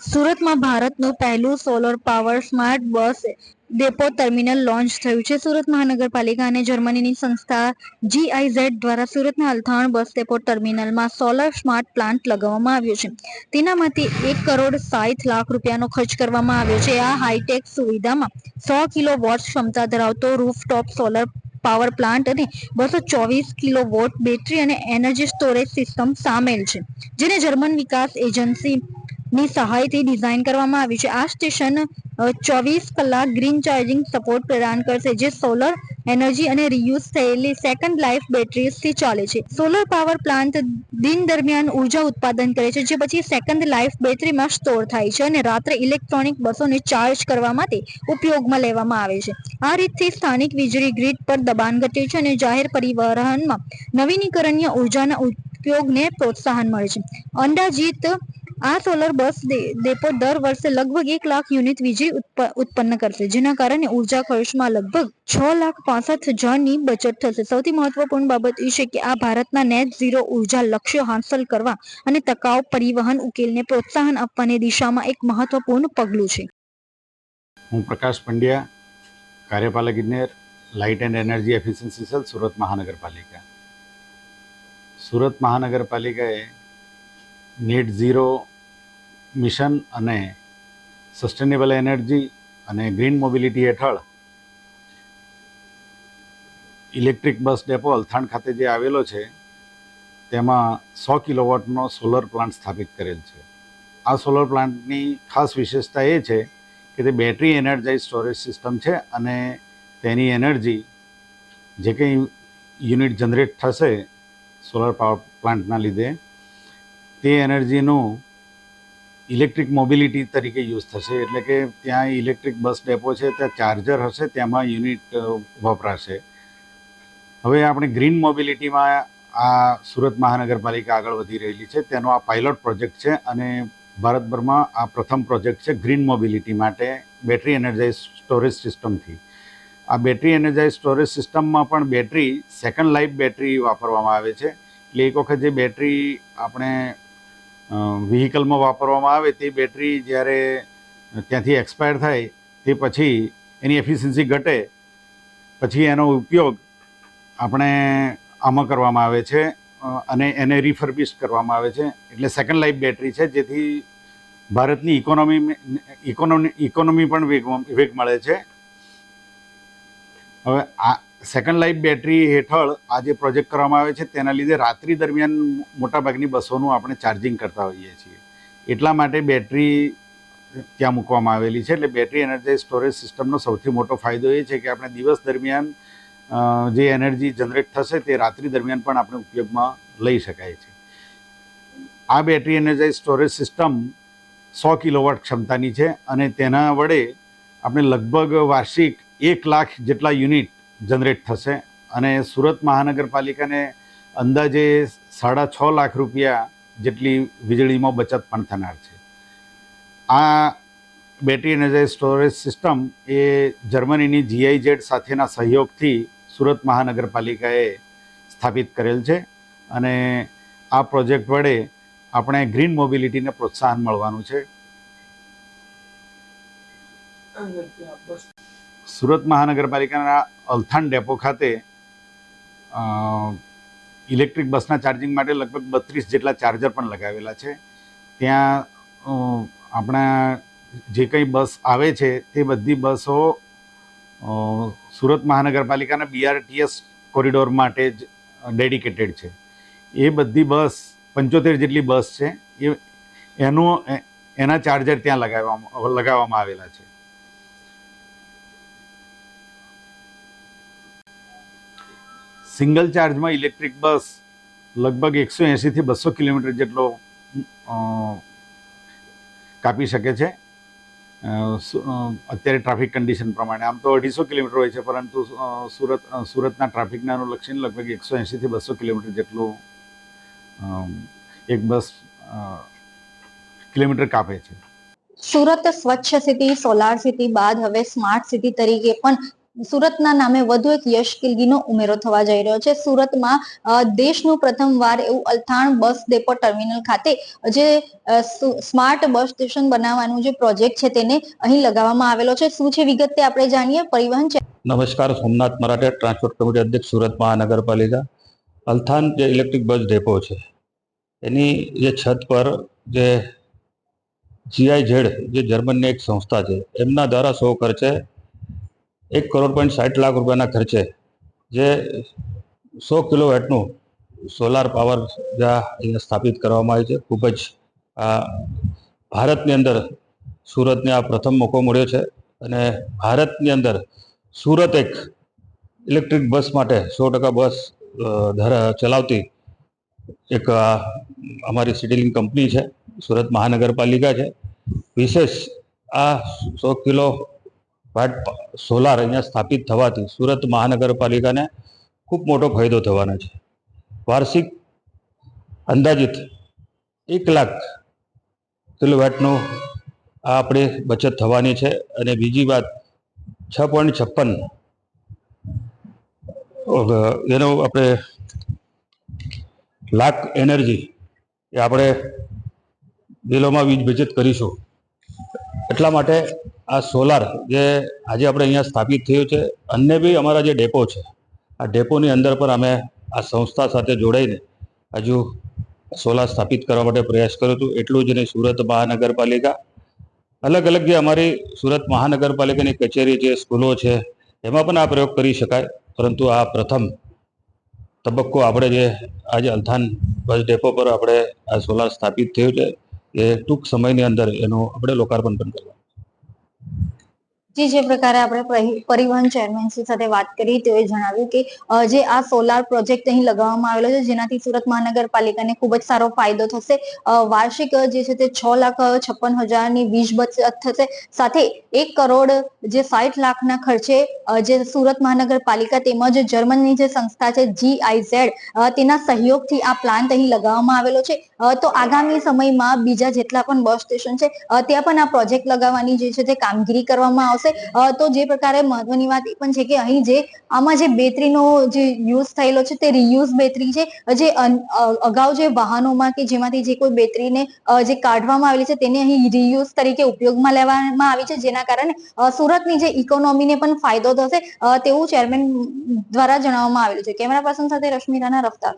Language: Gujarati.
સુરતમાં ભારતનું પહેલું solar power smart bus depot terminal launch થયું છે. સુરત મહાનગરપાલિકા અને જર્મનીની સંસ્થા જીઆઈઝેડ દ્વારા સુરતના અલથાણ બસ ડેપો ટર્મિનલમાં સોલર સ્માર્ટ પ્લાન્ટ લગાવવામાં આવ્યો છે. તેના માટે એક કરોડ સાઠ લાખ રૂપિયાનો ખર્ચ કરવામાં આવ્યો છે. આ હાઈટેક સુવિધામાં સો કિલો વોટ ક્ષમતા ધરાવતો રૂફટોપ સોલર પાવર પ્લાન્ટ અને બસો ચોવીસ કિલો વોટ બેટરી અને એનર્જી સ્ટોરેજ સિસ્ટમ સામેલ છે, જેને જર્મન વિકાસ એજન્સી ની સહાયથી ડિઝાઇન કરવામાં આવી છે. આ સ્ટેશન ચોવીસ કલાક ગ્રીન ચાર્જિંગ સપોર્ટ પ્રદાન કરશે, જે સોલર એનર્જી અને રિયુઝ થયેલી સેકન્ડ લાઈફ બેટરીઝથી ચાલે છે. સોલર પાવર પ્લાન્ટ દિન દરમિયાન ઊર્જા ઉત્પાદન કરે છે, જે પછી સેકન્ડ લાઈફ બેટરીમાં સ્ટોર થાય છે અને રાત્રે ઇલેક્ટ્રોનિક બસોને ચાર્જ કરવા માટે ઉપયોગમાં લેવામાં આવે છે. આ રીતથી સ્થાનિક વીજળી ગ્રીડ પર દબાણ ઘટે છે અને જાહેર પરિવહનમાં નવીનીકરણીય ઉર્જાના ઉપયોગને પ્રોત્સાહન મળે છે. અંદાજિત આ સોલર બસ ડેપો દર વર્ષે લગભગ એક લાખ યુનિટ વીજળી ઉત્પન્ન કરશે, જેના કારણે ઊર્જા ખર્ચમાં લગભગ છ લાખ પાસઠ હજારની બચત થશે. સૌથી મહત્વપૂર્ણ બાબત એ છે કે આ ભારતના નેટ ઝીરો ઊર્જા લક્ષ્ય હાંસલ કરવા અને ટકાઉ પરિવહન ઉકેલને પ્રોત્સાહન આપવાની દિશામાં એક મહત્વપૂર્ણ પગલું છે. હું પ્રકાશ પંડ્યા, કાર્યપાલક ઇજનેર, light and energy efficiency cell, Surat મહાનગરપાલિકા. સુરત મહાનગરપાલિકાએ નેટ ઝીરો મિશન અને સસ્ટેનેબલ એનર્જી અને ગ્રીન મોબિલિટી હેઠળ ઇલેક્ટ્રિક બસ ડેપો અલથાણ ખાતે જે આવેલો છે, તેમાં સો કિલોવોટનો સોલર પ્લાન્ટ સ્થાપિત કરેલ છે. આ સોલર પ્લાન્ટની ખાસ વિશેષતા એ છે કે તે બેટરી એનર્જાઇઝ સ્ટોરેજ સિસ્ટમ છે અને તેની એનર્જી જે કંઈ યુનિટ જનરેટ થશે સોલર પાવર પ્લાન્ટના લીધે તે એનર્જીનું ઇલેક્ટ્રિક મોબિલિટી તરીકે યુઝ થશે. એટલે કે ત્યાં ઇલેક્ટ્રિક બસ ડેપો છે, ત્યાં ચાર્જર હશે, તેમાં યુનિટ વપરાશે. હવે આપણે ગ્રીન મોબિલિટીમાં આ સુરત મહાનગરપાલિકા આગળ વધી રહેલી છે. તેનો આ પાયલોટ પ્રોજેક્ટ છે અને ભારતભરમાં આ પ્રથમ પ્રોજેક્ટ છે ગ્રીન મોબિલિટી માટે બેટરી એનર્જાઇઝ સ્ટોરેજ સિસ્ટમથી. આ બેટરી એનર્જાઇઝ સ્ટોરેજ સિસ્ટમમાં પણ બેટરી, સેકન્ડ લાઈફ બેટરી વાપરવામાં આવે છે. એટલે એક વખત જે બેટરી આપણે વ્હીકલમાં વાપરવામાં આવે તે બેટરી જ્યારે ત્યાંથી એક્સપાયર થાય તે પછી એની એફિશિયન્સી ઘટે, પછી એનો ઉપયોગ આપણે આમાં કરવામાં આવે છે અને એને રિફર્બિશ કરવામાં આવે છે. એટલે સેકન્ડ લાઈફ બેટરી છે, જેથી ભારતની ઇકોનોમી ઇકોનોમી ઇકોનોમી પણ વેગ વેગ મળે છે. હવે આ સેકન્ડ લાઈફ બેટરી હેઠળ આ જે પ્રોજેક્ટ કરવામાં આવે છે, તેના લીધે રાત્રિ દરમિયાન મોટાભાગની બસોનું આપણે ચાર્જિંગ કરતા હોઈએ છીએ. એટલા માટે બેટરી ત્યાં મૂકવામાં આવેલી છે, એટલે બેટરી એનર્જાઇઝ સ્ટોરેજ સિસ્ટમનો સૌથી મોટો ફાયદો એ છે કે આપણે દિવસ દરમિયાન જે એનર્જી જનરેટ થશે તે રાત્રિ દરમિયાન પણ આપણે ઉપયોગમાં લઈ શકાય છે. આ બેટરી એનર્જાઇઝ સ્ટોરેજ સિસ્ટમ સો કિલોવોટ ક્ષમતાની છે અને તેના વડે આપણે લગભગ વાર્ષિક એક લાખ જેટલા યુનિટ જનરેટ થશે અને સુરત મહાનગરપાલિકાને અંદાજે સાડા છ લાખ રૂપિયા જેટલી વીજળીમાં બચત પણ થનાર છે. આ બેટરી એનર્જાઈ સ્ટોરેજ સિસ્ટમ એ જર્મનીની જીઆઈજેડ સાથેના સહયોગથી સુરત મહાનગરપાલિકાએ સ્થાપિત કરેલ છે અને આ પ્રોજેક્ટ વડે આપણે ગ્રીન મોબિલિટીને પ્રોત્સાહન મળવાનું છે. સુરત મહાનગરપાલિકાના અલથાણ ડેપો ખાતે ઇલેક્ટ્રિક બસના ચાર્જિંગ માટે લગભગ બત્રીસ જેટલા ચાર્જર પણ લગાવેલા છે. ત્યાં આપણા જે કંઈ બસ આવે છે તે બધી બસો સુરત મહાનગરપાલિકાના બીઆરટીએસ કોરિડોર માટે જ ડેડિકેટેડ છે. એ બધી બસ પંચોતેર જેટલી બસ છે. એ, એનું એના ચાર્જર ત્યાં લગાવવામાં લગાવવામાં આવેલા છે. સિંગલ ચાર્જમાં ઇલેક્ટ્રિક બસ લગભગ એકસો એંશીથી બસો કિલોમીટર જેટલો કાપી શકે છે. અત્યારે ટ્રાફિક કન્ડિશન પ્રમાણે. આમ તો અઢીસો કિલોમીટર હોય છે, પરંતુ સુરત સુરતના ટ્રાફિકને અનુલક્ષીને લગભગ એકસો એંશીથી બસો કિલોમીટર જેટલું એક બસ કિલોમીટર કાપે છે. સુરત સ્વચ્છ સિટી, સોલાર સિટી, બાદ હવે સ્માર્ટ સિટી તરીકે પણ સુરતના નામે વધુ એક યશ કિલગીનો ઉમેરો થવા જઈ રહ્યો છે. સુરતમાં દેશનું પ્રથમવાર એવું અલથાણ બસ ડેપો ટર્મિનલ ખાતે, જે સ્માર્ટ બસ સ્ટેશન બનાવવાનું જે પ્રોજેક્ટ છે તેને અહીં લગાવવામાં આવેલો છે. શું છે વિગત તે આપણે જાણીએ? પરિવહન છે નમસ્કાર, સોમનાથ મરાઠે, ટ્રાન્સપોર્ટ કમિટી અધ્યક્ષ, સુરત મહાનગરપાલિકા. અલથાન જે ઇલેક્ટ્રિક બસ ડેપો છે, એની જે છત પર જે જીઆઈ જેડ જે જર્મનની એક સંસ્થા છે, એમના દ્વારા સો ખર્ચે એક કરોડ પોઈન્ટ સાઠ લાખ રૂપિયાના ખર્ચે જે સો કિલો વેટનું સોલાર પાવર જ્યાં અહીંયા સ્થાપિત કરવામાં આવ્યું છે. ખૂબ જ ભારતની અંદર સુરતને આ પ્રથમ મોકો મળ્યો છે અને ભારતની અંદર સુરત એક ઇલેક્ટ્રિક બસ માટે સો ટકા બસ ધરા, ચલાવતી એક અમારી સિટીલિંગ કંપની છે. સુરત મહાનગરપાલિકા છે. વિશેષ આ સો કિલો વાટ સોલાર અહીંયા સ્થાપિત થવાથી સુરત મહાનગરપાલિકાને ખૂબ મોટો ફાયદો થવાનો છે. વાર્ષિક અંદાજિત એક લાખ કિલોવોટનું આ આપણે બચત થવાની છે અને બીજી વાત છ પોઈન્ટ છપ્પન એનો આપણે લાખ એનર્જી એ આપણે બિલોમાં વીજ બચત કરીશું. એટલા માટે આ સોલાર જે આજે આપણે અહીંયા સ્થાપિત થયું છે, અન્ય બી અમારા જે ડેપો છે, આ ડેપોની અંદર પણ અમે આ સંસ્થા સાથે જોડાઈને હજુ સોલાર સ્થાપિત કરવા માટે પ્રયાસ કર્યો હતો. એટલું જ નહીં, સુરત મહાનગરપાલિકા, અલગ અલગ જે અમારી સુરત મહાનગરપાલિકાની કચેરી છે સ્કૂલો છે, એમાં પણ આ પ્રયોગ કરી શકાય. પરંતુ આ પ્રથમ તબક્કો આપણે જે આજે અલથાન બસ ડેપો પર આપણે આ સોલાર સ્થાપિત થયું છે, એ ટૂંક સમયની અંદર એનું આપણે લોકાર્પણ પણ કરવાનું જે જે પ્રકારે આપણે પરિવહન ચેરમેનશ્રી સાથે વાત કરી, તેઓએ જણાવ્યું કે જે આ સોલાર પ્રોજેક્ટ અહીં લગાવવામાં આવેલો છે, જેનાથી સુરત મહાનગરપાલિકાને ખૂબ જ સારો ફાયદો થશે. વાર્ષિક જે છે તે છ લાખ છપ્પન હજારની વીજ બચત થશે. સાથે એક કરોડ, જે સાઠ લાખના ખર્ચે જે સુરત મહાનગરપાલિકા તેમજ જર્મનની જે સંસ્થા છે જીઆઈઝેડ તેના સહયોગથી આ પ્લાન્ટ અહીં લગાવવામાં આવેલો છે. તો આગામી સમયમાં બીજા જેટલા પણ બસ સ્ટેશન છે ત્યાં પણ આ પ્રોજેક્ટ લગાવવાની જે છે તે કામગીરી કરવામાં આવશે. અ, તો જે પ્રકારે મહત્વની વાત એ પણ છે કે અહીં જે આમાં જે બેટરીનો જે યુઝ થયેલો છે તે રિયુઝ બેટરી છે. જે અગાઉ જે વાહનોમાં કે જેમાંથી જે કોઈ બેટરીને જે કાઢવામાં આવેલી છે તેને અહીં રિયુઝ તરીકે ઉપયોગમાં લેવામાં આવી છે. જેના કારણે સુરતની જે ઇકોનોમીને પણ ફાયદો થશે તેવું ચેરમેન દ્વારા જણાવવામાં આવેલું છે. કેમેરા પર્સન સાથે રશ્મિ રાણા રફતાર.